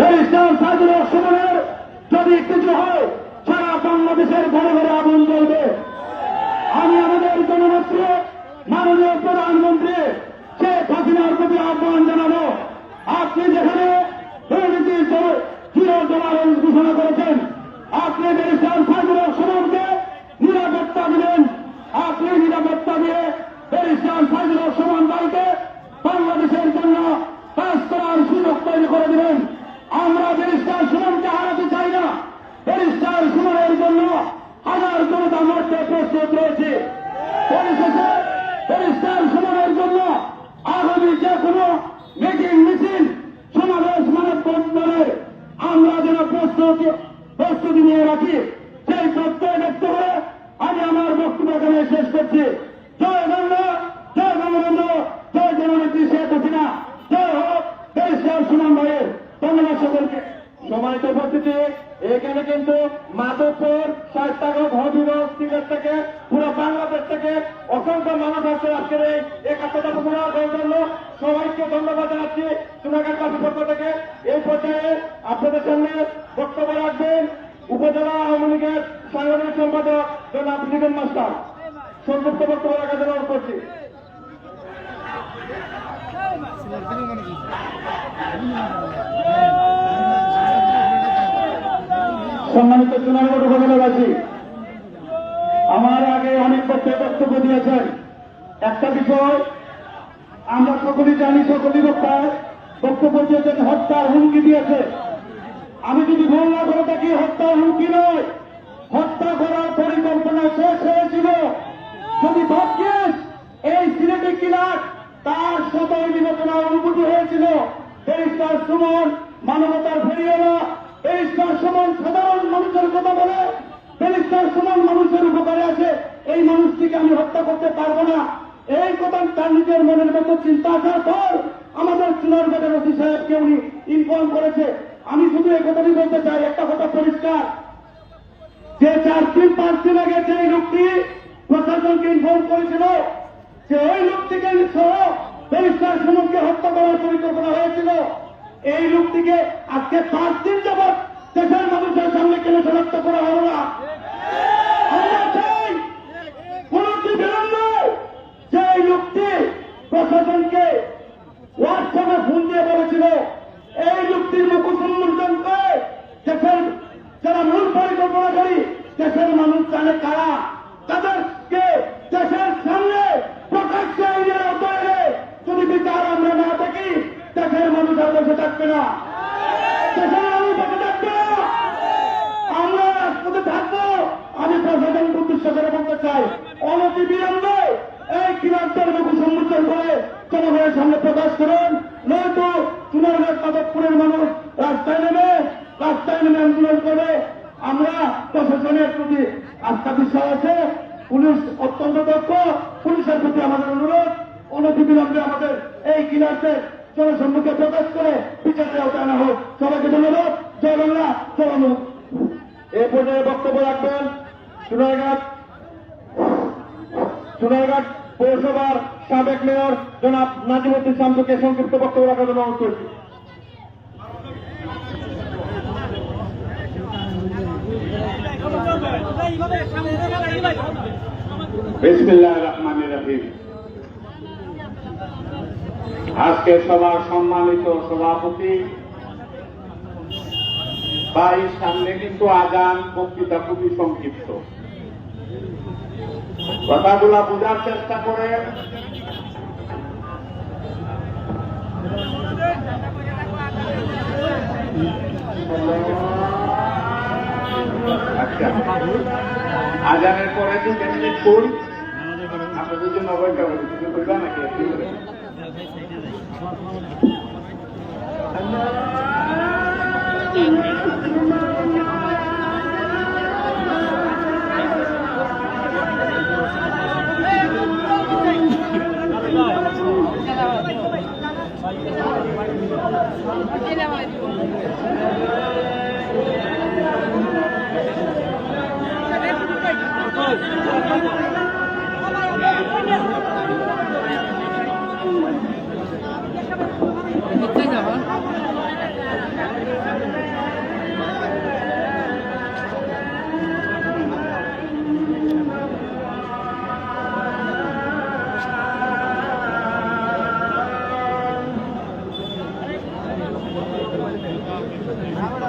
ইসলাম সাইদুল সুমনের যদি কিছু হয়, সারা বাংলাদেশের ঘরে ঘরে আগুন জ্বলবে। আমি আমাদের জননেত্রী মাননীয় প্রধানমন্ত্রী শেখ হাসিনার প্রতি আহ্বান জানাব। আপনি যেখানে দুর্নীতির জিরো টলারেন্স ঘোষণা করেছেন, আপনি ইসলাম সাইদুল সুমনকে নিরাপত্তা দিলেন, আপনি নিরাপত্তা দিয়ে ইসলাম সাইদুল সুমন দলকে বাংলাদেশের জন্য কাজ করার সুযোগ তৈরি করে দিলেন। আমরা ব্যারিস্টার সুমনকে হারাতে চাই না। ব্যারিস্টার সুমনের জন্য হাজার জনতা মধ্যে প্রস্তুত রয়েছে পরিশেষে ব্যারিস্টার সুমনের জন্য আগামী যে কোনো মিটিং মিছিল সমাবেশ মানববন্ধনের আমরা যেন প্রস্তুতি প্রস্তুতি নিয়ে রাখি সেই প্রত্যয় ব্যক্ত করে আজ আমার বক্তব্য এখানে শেষ করছি জয় বাংলা জয় বঙ্গবন্ধু জয় জননেত্রী শেখ হাসিনা জয় হোক ব্যারিস্টার সুমন ভাইয়ের ধন্যবাদ সকলকে সম্মানিত উপস্থিতি এখানে কিন্তু মাধবপুর শাস্তাগঞ্জ হবিগঞ্জ সিলেট থেকে পুরো বাংলাদেশ থেকে অসংখ্য মানুষ আসছে আজকের এই সবাইকে ধন্যবাদ জানাচ্ছি চুনাঘাট পক্ষ থেকে। এই পর্যায়ে আপনাদের সামনে বক্তব্য রাখবেন উপজেলা আওয়ামী লীগের সাংগঠনিক সম্পাদক জনাব মাস্টার। সংযুক্ত বক্তব্য রাখার জন্য অনুরোধ করছি। সম্মানিত চুনারগড় উপজেলাবাসী, আমার আগে অনেক বক্তব্য দিয়েছেন। একটা বিষয় আমরা সকলেই জানি, সকলেই বক্তায় বক্তব্য দিয়েছেন, হত্যার হুমকি দিয়েছে। আমি যদি ভুল না করে থাকি, হত্যার হুমকি নয়। হত্যা করার পরিকল্পনা শেষ হয়েছিল। যদি ভাগ্যিস, এই সিলেটে কিলার তার সদয় বিবেচনা অনুভূতি হয়েছিল। ব্যারিস্টার সুমন মানবতার ফেরিওয়ালা ব্যারিস্টার সুমন সাধারণ মানুষের কথা বলে ব্যারিস্টার সুমন মানুষের উপকারে আছে। এই মানুষটিকে আমি হত্যা করতে পারব না। এই কথা তার নিজের মনের মতো চিন্তা আসার পর আমাদের চুনারগড়ের ওসি সাহেবকে উনি ইনফর্ম করেছে। আমি শুধু এই কথাটি বলতে চাই, একটা কথা পরিষ্কার। যে চার দিন, পাঁচ দিন আগে যে লোকটি প্রশাসনকে ইনফর্ম করেছিল, যে ওই লোকটিকে সহ ব্যারিস্টার সুমনকে হত্যা করার পরিকল্পনা হয়েছিল। এই লোকটিকে আজকে পাঁচ দিন যাবৎ দেশের মানুষের সামনে কেন শনাক্ত করা হলো না আমরা চাই কোন বিলম্ব যে এই লোকটি প্রশাসনকে হোয়াটসঅ্যাপে ফোন দিয়ে বলেছিল, এই লোকটির মুখ উন্মোচন দেশের যারা মূল পরিকল্পনাকারী দেশের মানুষ জানে কারা? তাদেরকে দেশের সামনে প্রকাশ্যে এনে আওতায় যদি বিচার আমরা না থাকি দেশের মানুষ আর বসে থাকবে না। দেশের মানুষ বসে থাকবে না। আমরা রাজপথে থাকব। আমি প্রশাসনকে উদ্দেশ্য করে বলতে চাই অনতি বিলম্বে কিরান্তর মুখ সম্মুখীন করে জনগণের সামনে প্রকাশ করুন। নয়তো চুনারগঞ্জ মাধবপুরের মানুষ রাস্তায় নেমে রাস্তায় নেমে আন্দোলন করে আমরা প্রশাসনের প্রতি আস্থা বিশ্বাস আছে। পুলিশ অত্যন্ত দক্ষ। পুলিশের প্রতি আমাদের অনুরোধ অনতি বিলম্বে আমাদের এই কিলারদের জনসম্মুখে প্রকাশ করে বিচারের আওতায় আনা হোক। সবাইকে ধন্যবাদ। জয় বাংলা বাংলা এই পর্যায়ে বক্তব্য রাখবেন চুনারঘাট চুনারঘাট পৌরসভার সাবেক মেয়র জনাব নাজিমুদ্দিন শামসুকে সংক্ষিপ্ত বক্তব্য রাখার জন্য অনুরোধ করছি। আজকে সবার সম্মানিত সভাপতি ভাই সামনে কিন্তু আজান বক্তৃতা খুবই সংক্ষিপ্ত। কথাগুলা বোঝার চেষ্টা করে। আচ্ছা। আজানের পরে দু তিন মিনিট ফুল? আমরা দুজন নব্বইটা বলি কিছু করবা নাকি? Thank you.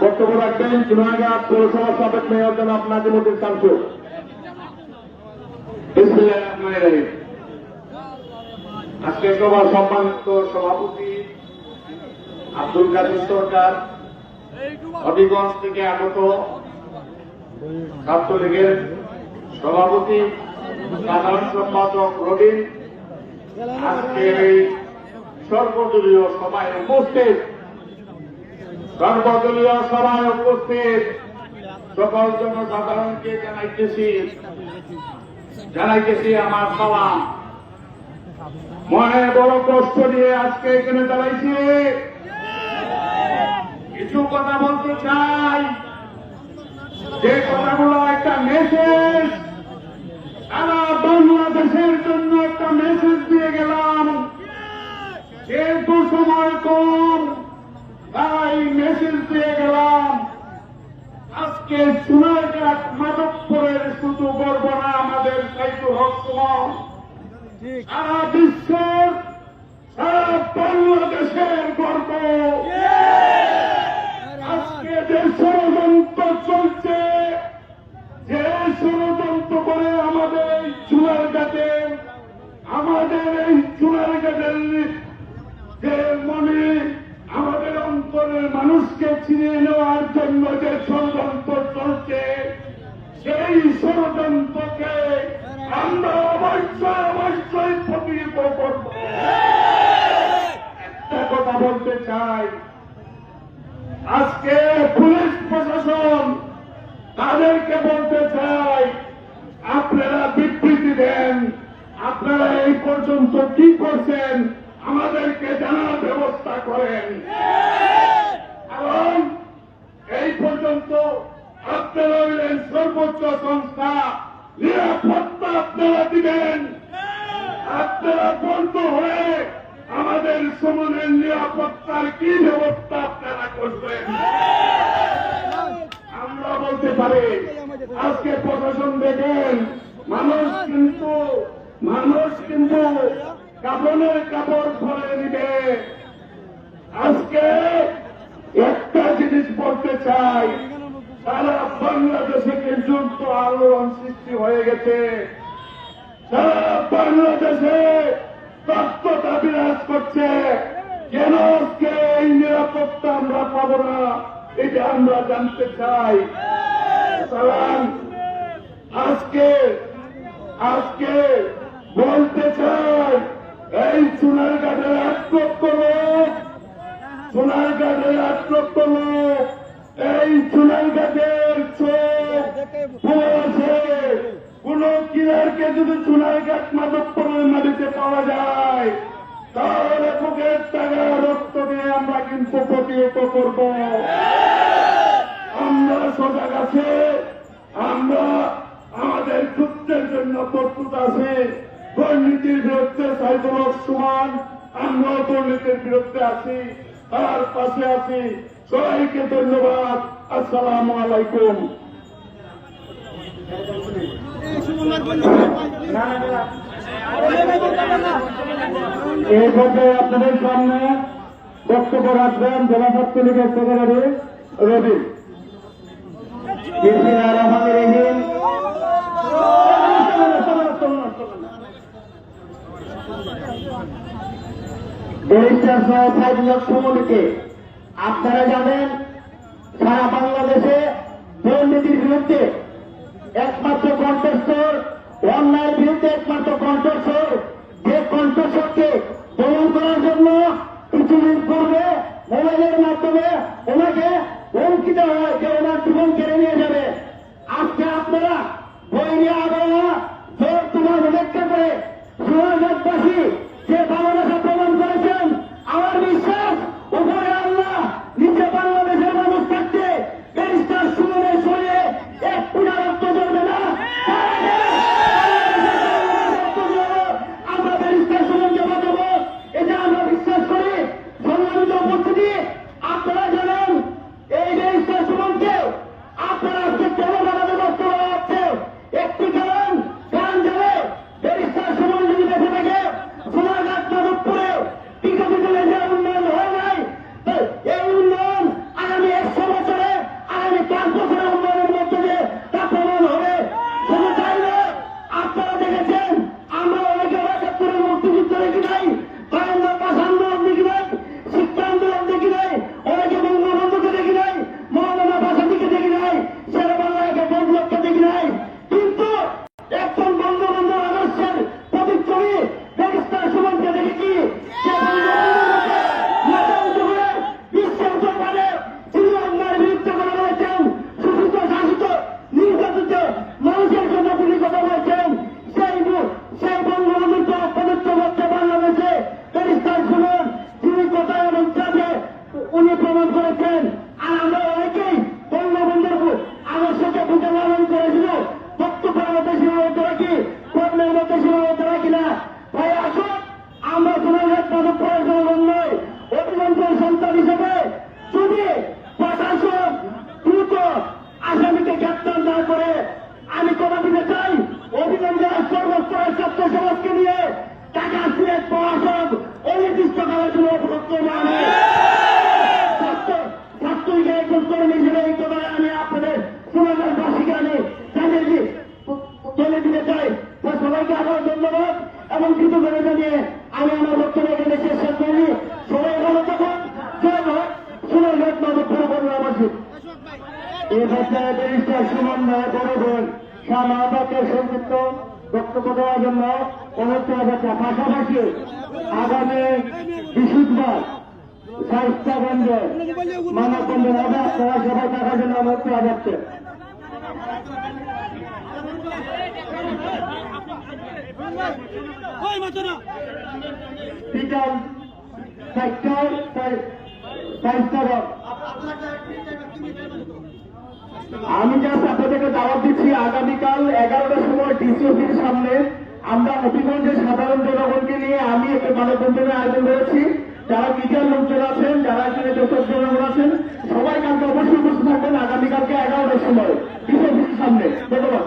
বক্তব্য রাখবেন জুনাগাদ পৌরসভা সাবেক মেয়র জনাব নাজিমুদ্দিন শামসু বিসমিল্লাহির রহমানির রহিম। আজকে সবার সম্মানিত সভাপতি আব্দুল কাদের সরকার, হবিগঞ্জ থেকে আগত ছাত্রলীগের সভাপতি, সাধারণ সম্পাদক রবিন আজকের এই সর্বদলীয় সভায় উপস্থিত, সর্বদলীয় সভায় উপস্থিত সকল জনসাধারণকে জানাইতেছি জানাইতেছি আমার সালাম। মনে বড় কষ্ট নিয়ে আজকে এখানে দাঁড়াইছি। কিছু কথা বলতে চাই। যে কথাগুলো একটা মেসেজ সারা বাংলাদেশের জন্য একটা মেসেজ দিয়ে গেলাম। যেহেতু সময় কম তাই মেসেজ দিয়ে গেলাম। আজকে সোনারঘাট মাধবপুরের শুধু গর্ব না আমাদের সাইদুল হক কুমার সারা বিশ্বের সারা বাংলাদেশের গর্ব। আজকে যে ষড়যন্ত্র চলছে যে ষড়যন্ত্র করে আমাদের এই চুলার ঘাটে আমাদের এই চুলার ঘাটের যে মনে আমাদের অন্তরের মানুষকে ছিনিয়ে নেওয়ার জন্য যে ষড়যন্ত্র চলছে সেই ষড়যন্ত্রকে আমরা অবশ্যই অবশ্যই প্রতিহিত করব একটা কথা বলতে চাই আজকে পুলিশ প্রশাসন তাদেরকে বলতে চাই আপনারা বিবৃতি দেন আপনারা এই পর্যন্ত কি করছেন আমাদেরকে জানার ব্যবস্থা করেন কারণ এই পর্যন্ত আপনারা হইলেন সর্বোচ্চ সংস্থা নিরাপত্তা আপনারা দিবেন আপনারা বন্ধ হয়ে আমাদের সমনের নিরাপত্তার কি ব্যবস্থা আপনারা করবেন। আমরা বলতে পারি আজকে প্রশাসন দেখেন মানুষ কিন্তু মানুষ কিন্তু কাপড়ের কাপড় ফলে নিবে আজকে একটা জিনিস বলতে চাই সারা বাংলাদেশে কিন্তু আলোড়ন সৃষ্টি হয়ে গেছে সারা বাংলাদেশে তত্ত্বতা বিরাজ করছে কেন আজকে এই নিরাপত্তা আমরা পাবো না এটা আমরা জানতে চাই সালাম আজকে আজকে বলতে চাই এই সোনার ঘাটের এক লক্ষ লোক সোনার ঘাটের লক্ষ লোক এই কোন কিনারকে যদি চুনারঘাট মাদকপুরের মাটিতে পাওয়া যায়, তাহলে বুকের টাকা রক্ত দিয়ে আমরা কিন্তু প্রতিহত করব। আমরা সজাগ আছে আমরা আমাদের যুদ্ধের জন্য প্রস্তুত আছি। দুর্নীতির বিরুদ্ধে সাইদুল সমান আমরা দুর্নীতির বিরুদ্ধে আছি। তার পাশে আছি। সবাইকে ধন্যবাদ। আসসালামু আলাইকুম। এই পর্যায়ে আপনাদের সামনে বক্তব্য রাখবেন জেলা ছাত্রলীগের সেক্রেটারি রবি। বিসমিল্লাহির আপনারা জানেন, সারা বাংলাদেশে দুর্নীতির বিরুদ্ধে একমাত্র কণ্ঠস্বর, অন্যায়ের বিরুদ্ধে একমাত্র কণ্ঠস্বর, যে কণ্ঠস্বরকে দমন করার জন্য কিছুদিন পূর্বে মোবাইলের মাধ্যমে ওনাকে দেওয়া হয় যে ওনার জীবন কেড়ে নিয়ে যাবে। চলে দিতে চাই। তো সবাইকে আবার ধন্যবাদ এবং কৃতজ্ঞতা জানিয়ে আমি আমার বক্তব্য এখানে শেষ করি সবাই ভালো থাকুন। জয় ভারত। সোনারঘাট মাদক পুরোপুরি এই পর্যায়ে ব্যারিস্টার সুমন বড় বোন শাহ মাহতাবকে সংযুক্ত বক্তব্য দেওয়ার জন্য অনুরোধ করা পাশাপাশি আগামী বৃহস্পতিবার স্বাস্থ্যগঞ্জে মানববন্ধন হবে। আপনারা সবাই থাকার জন্য অনুরোধ করা যাচ্ছে ওই মাত্র না আমি জাস্ট আপনাদেরকে দাওয়াত দিচ্ছি, আগামীকাল এগারোটার সময় ডিসি অফিসের সামনে আমরা নবীগঞ্জের সাধারণ জনগণকে নিয়ে আমি একটা মানববন্ধনের আয়োজন করেছি। যারা মিডিয়ার লোকজন আছেন, যারা এখানে দর্শক জনগণ আছেন, সবাই কালকে অবশ্যই উপস্থিত থাকবেন আগামীকালকে এগারোটার সময় ডিসি অফিসের সামনে। ধন্যবাদ।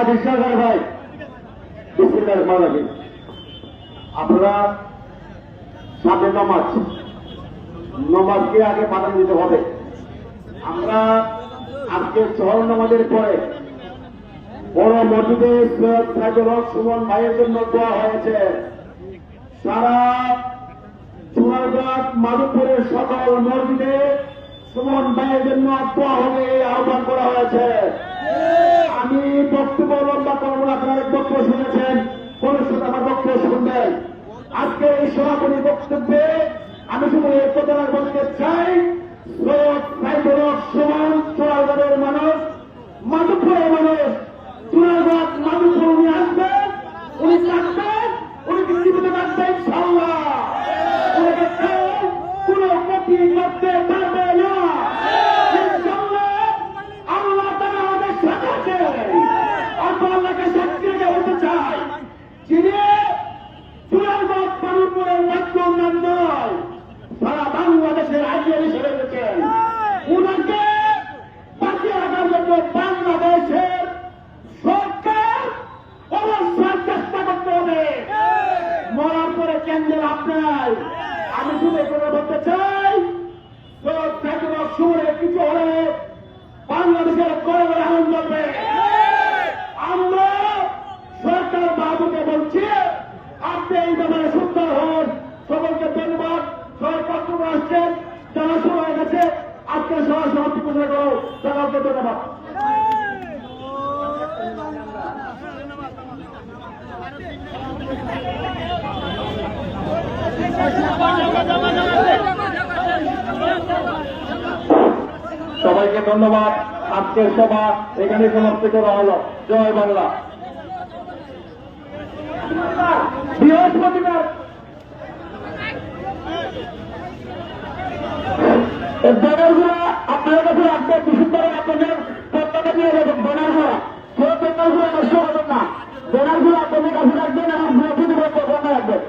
রাজেশ সরকার ভাই। বিসমিল্লাহির রহমানির রহিম। আপনারা সাথে নমাজ। নমাজকে আগে প্রাধান্য দিতে হবে। আমরা আজকে চহর নামাজের পরে বড় মসজিদে সৈয়দ সুমন ভাইয়ের জন্য দোয়া হয়েছে। সারা চুনারঘাট মাধবপুরের সকল মসজিদে সুমন ভাইয়ের জন্য দোয়া হবে আহ্বান করা হয়েছে। আমি বক্তব্য লম্বা করব আপনার বক্তব্য শুনেছেন। ভবিষ্যতে আমার বক্তব্য শুনবেন আজকে এই সভাপতি বক্তব্যে আমি শুধু এই কথা বলতে চাই, সৈয়দ সুমন মানুষ মাধবপুরের মানুষ চুনারঘাট মাধবপুর উনি আসবেন উনি থাকবেন উনি জীবিত থাকবেন ইনশাল্লাহ উনাকে কেউ কোনো ক্ষতি করতে পারবে না ইনশাল্লাহ আল্লাহ তারা আমাদের সাথে আছে অল্প আল্লাহকে শক্তি রেখে বলতে চাই যিনি চুনারঘাট মাধবপুরের মাধ্যম নাম নয় সারা বাংলাদেশের আইডিয়াল হিসেবে গেছেন উনাকে বাঁচিয়ে রাখার জন্য বাংলাদেশের সরকার অবস্থান চেষ্টা করতে হবে। মরার পরে কেন্দ্রের আপনার আমি শুধু করে বলতে চাই সৈয়দ সাইদুল হক সুমনের কিছু হলে বাংলাদেশের করে করে আনন্দ হবে আমরা সরকার বাবুকে বলছি আপনি এই ব্যাপারে সুন্দর হন সকলকে ধন্যবাদ সরকার তুমি আসছেন জানা শুরু হয়ে গেছে আজকে সভা সমাপ্তি ঘোষণা করো সকলকে ধন্যবাদ সবাইকে ধন্যবাদ। আজকের সভা এখানে সমাপ্ত করা হলো। জয় বাংলা। বৃহস্পতিবার আপনাদের কাছে রাখতে বিশুদ্ধ আপনাদের প্রত্যেকে দিয়ে দেবেন ব্যানারগুলো কেউ ব্যানারগুলো নষ্ট করবেন না। ডোনারগুলো আপনাদের কাছে রাখবেন আর আপনার বন্ধ রাখবেন